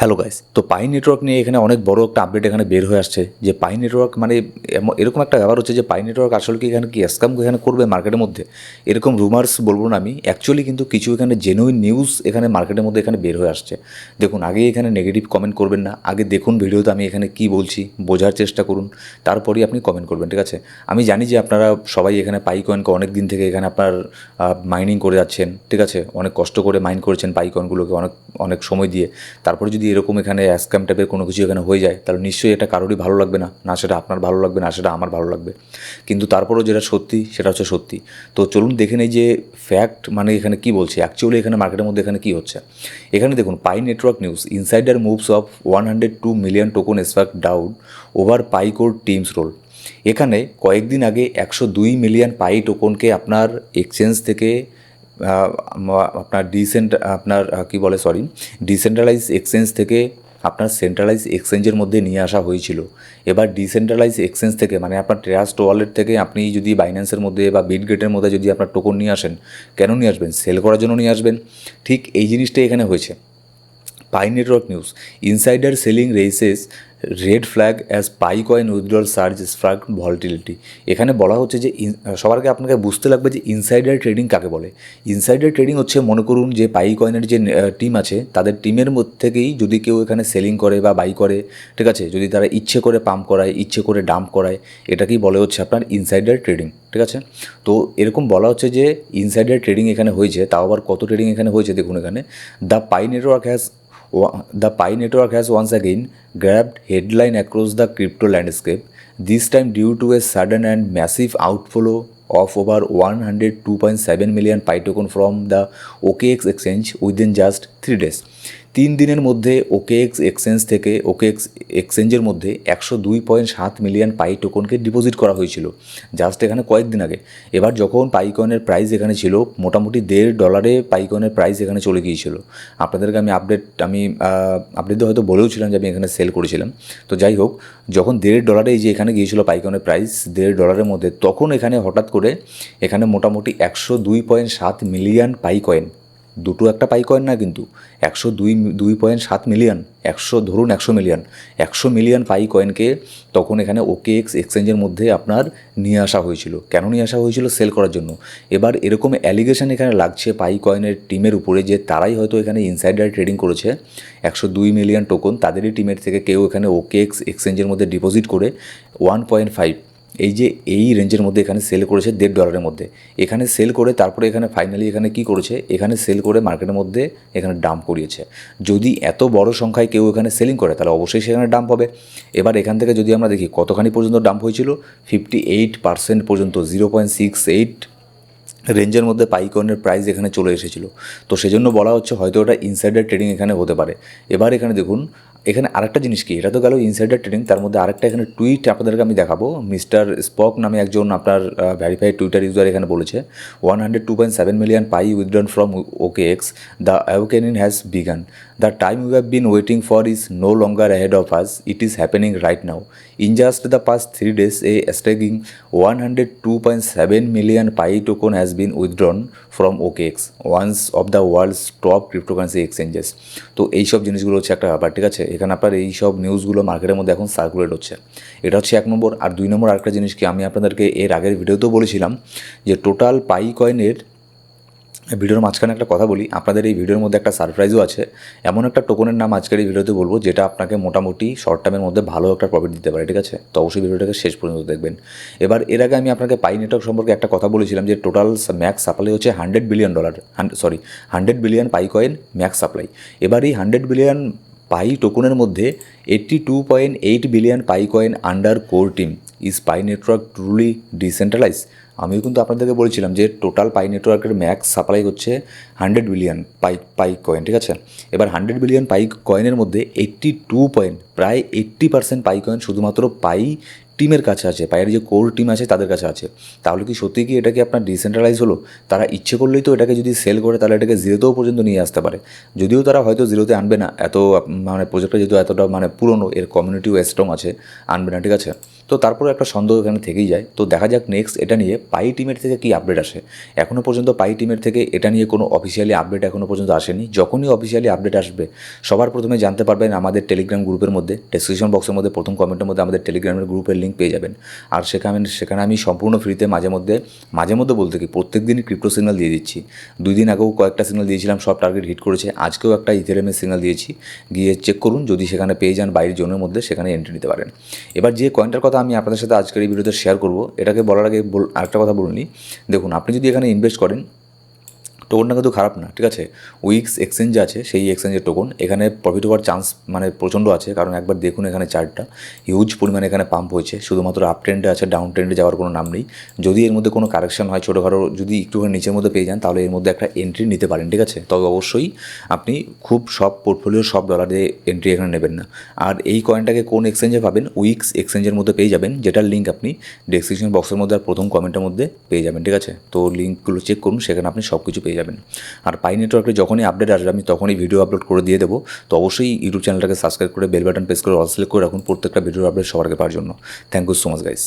Hello guys তো পাই network নিয়ে এখানে অনেক বড় একটা আপডেট এখানে বের হয়ে আসছে যে পাই নেটওয়ার্ক মানে এরকম একটা ব্যাপার হচ্ছে যে পাই নেটওয়ার্ক আসলে কি এখানে কি স্ক্যাম এখানে করবে মার্কেটের মধ্যে? এরকম রুমার্স বলব না আমি অ্যাকচুয়ালি কিন্তু কিছু এখানে জেনুইন নিউজ এখানে মার্কেটের মধ্যে এখানে বের হয়ে আসছে। দেখুন, আগে এখানে নেগেটিভ কমেন্ট করবেন না, আগে দেখুন ভিডিওতে আমি এখানে কি বলছি, বোঝার চেষ্টা করুন, তারপরেই আপনি কমেন্ট করবেন, ঠিক আছে? আমি জানি যে আপনারা সবাই এখানে পাই কয়েনকে অনেক দিন থেকে এখানে আপনার মাইনিং করে যাচ্ছেন, ঠিক আছে? অনেক কষ্ট করে মাইন করেছেন পাই কয়েনগুলোকে অনেক অনেক সময় দিয়ে। তারপরে যদি এরকম এখানে স্ক্যাম টাইপের কোনো কিছু এখানে হয়ে যায়, তাহলে নিশ্চয়ই এটা কারোরই ভালো লাগবে না। না সেটা আপনার ভালো লাগবে, না সেটা আমার ভালো লাগবে। কিন্তু তারপরেও যেটা সত্যি, সেটা হচ্ছে সত্যি। তো চলুন দেখে নেই যে ফ্যাক্ট মানে এখানে কি বলছে? অ্যাকচুয়ালি এখানে মার্কেটের মধ্যে এখানে কি হচ্ছে? এখানে দেখুন Pi network news insider moves of one hundred two million token এসফ্যাক্ট down over Pi Core team's role এখানে কয়েকদিন আগে একশো দুই মিলিয়ন পাই টোকনকে আপনার এক্সচেঞ্জ থেকে আপনার ডিসেন্ট আপনার কি বলে সরি ডিসেন্ট্রালাইজ এক্সচেঞ্জ থেকে আপনার সেন্ট্রালাইজ এক্সচেঞ্জের মধ্যে নিয়ে আসা হয়েছিল। এবার ডিসেন্ট্রালাইজ এক্সচেঞ্জ থেকে মানে আপনার ট্রাস্ট ওয়ালেট থেকে আপনি যদি বাইন্যান্সের মধ্যে বা বিটগেটের মধ্যে যদি আপনার টোকন নিয়ে আসেন, কেন নিয়ে আসবেন? সেল করার জন্য নিয়ে আসবেন। ঠিক এই জিনিসটাই এখানে হয়েছে। Pi network news insider selling raises red flag as Pi coin withdrawal surge struck volatility এখানে বলা হচ্ছে যে সবার আগে আপনাকে বুঝতে লাগবে যে ইনসাইডার ট্রেডিং কাকে বলে। ইনসাইডার ট্রেডিং হচ্ছে, মনে করুন যে পাই কয়েনের যে টিম আছে, তাদের টিমের মধ্যে থেকেই যদি কেউ এখানে সেলিং করে বা বাই করে, ঠিক আছে? যদি তারা ইচ্ছে করে পাম্প করায়, ইচ্ছে করে ডাম্প করায়, এটাকেই বলে হচ্ছে আপনার ইনসাইডার ট্রেডিং ঠিক আছে? তো এরকম বলা হচ্ছে যে ইনসাইডার ট্রেডিং এখানে হয়েছে, তাও আবার কত ট্রেডিং এখানে হয়েছে দেখুন এখানে। The Pi network has the Pi network has once again grabbed headline across the crypto landscape, this time due to a sudden and massive outflow of over 102.7 million Pi token from the OKX exchange within just 3 days. তিন দিনের মধ্যে OKX exchange থেকে OKX এক্সচেঞ্জের মধ্যে একশো দুই point সাত million পাই টোকনকে deposit করা হয়েছিল, জাস্ট এখানে কয়েকদিন আগে। এবার যখন পাইকনের প্রাইস এখানে ছিল, মোটামুটি দেড় ডলারে পাইকনের প্রাইস এখানে চলে গিয়েছিল। আপনাদেরকে আমি আপডেট আমি আপডেট হয়তো বলেও ছিলাম যে আমি এখানে সেল করেছিলাম। তো যাই হোক, যখন দেড় ডলারে এই যে এখানে গিয়েছিল পাইকনের প্রাইস দেড় ডলারের মধ্যে, তখন এখানে হঠাৎ করে এখানে মোটামুটি একশো দুই পয়েন্ট সাত মিলিয়ন পাই কয়েন দুটো একটা পাই কয়েন না কিন্তু। একশো দুই দুই পয়েন্ট সাত মিলিয়ন একশো ধরুন একশো মিলিয়ন একশো মিলিয়ন পাই কয়েনকে তখন এখানে ওকে এক্স এক্সচেঞ্জের মধ্যে আপনার নিয়ে আসা হয়েছিল। কেন নিয়ে আসা হয়েছিল? সেল করার জন্য। এবার এরকম অ্যালিগেশন এখানে লাগছে পাই কয়েনের টিমের উপরে যে তারাই হয়তো এখানে ইনসাইডার ট্রেডিং করেছে। একশো দুই মিলিয়ন টোকন তাদেরই টিমের থেকে কেউ এখানে ওকে এক্স এক্সচেঞ্জের মধ্যে ডিপোজিট করে ওয়ান পয়েন্ট ফাইভ এই যে এই রেঞ্জের মধ্যে এখানে সেল করেছে দেড় ডলারের মধ্যে। এখানে সেল করে তারপরে এখানে ফাইনালি এখানে কি করেছে? এখানে সেল করে মার্কেটের মধ্যে এখানে ডাম্প করিয়েছে। যদি এত বড় সংখ্যায় কেউ এখানে সেলিং করে, তাহলে অবশ্যই সেখানে ডাম্প হবে। এবার এখান থেকে যদি আমরা দেখি, কতখানি পর্যন্ত ডাম্প হয়েছিল? ফিফটি এইট পার্সেন্ট পর্যন্ত জিরো পয়েন্ট সিক্স এইট রেঞ্জের মধ্যে পাইকনের প্রাইস এখানে চলে এসেছিল। তো সেজন্য বলা হচ্ছে হয়তো ওটা ইনসাইডার ট্রেডিং এখানে হতে পারে। এবার এখানে দেখুন এখানে আরেকটা জিনিস কি? এটা তো গেল ইনসাইডার ট্রেডিং তার মধ্যে আরেকটা এখানে টুইট আপনাদেরকে আমি দেখাবো। মিস্টার স্পক নামে একজন আপনার ভ্যারিফাইড টুইটার ইউজার এখানে বলেছে one hundred two point seven million Pi withdrawn from OKX the awakening has begun the time you have been waiting for is no longer ahead of us it is happening right now in just the past three days a staking one hundred two point seven million Pi token has been withdrawn from OKX once of the world's top cryptocurrency exchanges তো এইসব জিনিসগুলো হচ্ছে একটা ব্যাপার, ঠিক আছে? এখানে আপনার এই সব নিউজগুলো মার্কেটের মধ্যে এখন সার্কুলেট হচ্ছে। এটা হচ্ছে এক নম্বর। আর দুই নম্বর আরেকটা জিনিস কি, আমি আপনাদেরকে এর আগের ভিডিওতেও বলেছিলাম যে টোটাল পাই কয়েনের ভিডিওর মাঝখানে একটা কথা বলি। আপনাদের এই ভিডিওর মধ্যে একটা সারপ্রাইজও আছে। এমন একটা টোকনের নাম আজকের এই ভিডিওতে বলব, যেটা আপনাকে মোটামুটি শর্ট টার্মের মধ্যে ভালো একটা প্রফিট দিতে পারে, ঠিক আছে? তো অবশ্যই ভিডিওটাকে শেষ পর্যন্ত দেখবেন। এবার এর আগে আমি আপনাকে পাই নেটওয়ার্ক সম্পর্কে একটা কথা বলেছিলাম যে টোটাল ম্যাক্স সাপ্লাই হচ্ছে hundred billion dollar sorry hundred billion Pi coin max supply এবার এই হান্ড্রেড বিলিয়ন পাই টোকনের মধ্যে eighty two point eight billion Pi coin under core team is Pi network truly decentralise আমিও কিন্তু আপনাদেরকে বলেছিলাম যে টোটাল পাই নেটওয়ার্কের ম্যাক্স সাপ্লাই হচ্ছে hundred billion Pi Pi coin ঠিক আছে? এবার হান্ড্রেড বিলিয়ন পাই কয়েনের মধ্যে এইট্টি টু পয়েন্ট প্রায় এইট্টি পার্সেন্ট পাই কয়েন শুধুমাত্র পাই টিমের কাছে আছে পায়ের যে কোর টিম আছে তাদের কাছে আছে। তাহলে কি সত্যি কি এটাকে আপনার ডিসেন্ট্রালাইজ হলো? তারা ইচ্ছে করলেই তো এটাকে যদি সেল করে, তাহলে এটাকে জিরোতেও পর্যন্ত নিয়ে আসতে পারে। যদিও তারা হয়তো জিরোতে আনবে না, এত মানে প্রজেক্টটা যেহেতু এতটা মানে পুরনো, এর কমিউনিটিও স্ট্রং আছে, আনবে না, ঠিক আছে? তো তারপরে একটা সন্দেহ এখানে থেকেই যায়। তো দেখা যাক নেক্সট এটা নিয়ে পাই টিমের থেকে কী আপডেট আসে। এখনও পর্যন্ত পাই টিমের থেকে এটা নিয়ে কোনো অফিসিয়ালি আপডেট এখনও পর্যন্ত আসেনি। যখনই অফিসিয়ালি আপডেট আসবে, সবার প্রথমে জানতে পারবেন আমাদের টেলিগ্রাম গ্রুপের মধ্যে। ডেসক্রিপশন বক্সের মধ্যে, প্রথম কমেন্টের মধ্যে আমাদের টেলিগ্রামের গ্রুপের লিঙ্ক পেয়ে যাবেন। আর সেখানে সেখানে আমি সম্পূর্ণ ফ্রিতে মাঝে মধ্যে মাঝে মধ্যে বলতে কি, প্রত্যেক দিনই ক্রিপ্টো সিগনাল দিয়ে দিচ্ছি। দুই দিন আগেও কয়েকটা সিগনাল দিয়েছিলাম, সব টার্গেট হিট করেছে। আজকেও একটা ইথেরিয়ামের সিগনাল দিয়েছি। গিয়ে চেক করুন, যদি সেখানে পেয়ে যান বাইরের জোনের মধ্যে, সেখানে এন্ট্রি নিতে পারেন। এবার যে কয়েনটার কথা আমি আপনাদের সাথে আজকের এই ভিডিওতে শেয়ার করব। এটাকে বলার আগে আরেকটা কথা বলুন দেখুন, আপনি যদি এখানে ইনভেস্ট করেন টোকনটা কিন্তু খারাপ না, ঠিক আছে? উইক্স এক্সচেঞ্জ আছে, সেই এক্সচেঞ্জের টোকন এখানে প্রফিট হওয়ার চান্স মানে প্রচণ্ড আছে, কারণ একবার দেখুন এখানে চার্টটা হিউজ পরিমাণে এখানে পাম্প হয়েছে, শুধুমাত্র আপ ট্রেন্ডে আছে ডাউন ট্রেন্ডে যাওয়ার কোনো নাম নেই। যদি এর মধ্যে কোনো কারেকশন হয় ছোটোখাটো, যদি একটুখানি নিচের মধ্যে পেয়ে যান, তাহলে এর মধ্যে একটা এন্ট্রি নিতে পারেন, ঠিক আছে? তবে অবশ্যই আপনি খুব সব পোর্টফোলিও সব ডলার দিয়ে এন্ট্রি এখানে নেবেন না। আর এই কয়েনটাকে কোন এক্সচেঞ্জে পাবেন? উইক্স এক্সচেঞ্জের মধ্যে পেয়ে যাবেন, যেটার লিঙ্ক আপনি ডেসক্রিপশন বক্সের মধ্যে আর প্রথম কমেন্টের মধ্যে পেয়ে যাবেন, ঠিক আছে? তো লিঙ্কগুলো চেক করুন, সেখানে আপনি সব কিছু পেয়ে যাবেন। আর পাই নেটওয়ার্কে যখনই আপডেট আসবে, আমি তখনই ভিডিও আপলোড করে দিয়ে দেবো। তো অবশ্যই ইউটিউব চ্যানেলটাকে সাবস্ক্রাইব করে বেল বাটন প্রেস করে অল সিলেক্ট করে রাখুন। প্রত্যেকটা ভিডিও আপডেট সবার পাওয়ার জন্য। Thank you so much guys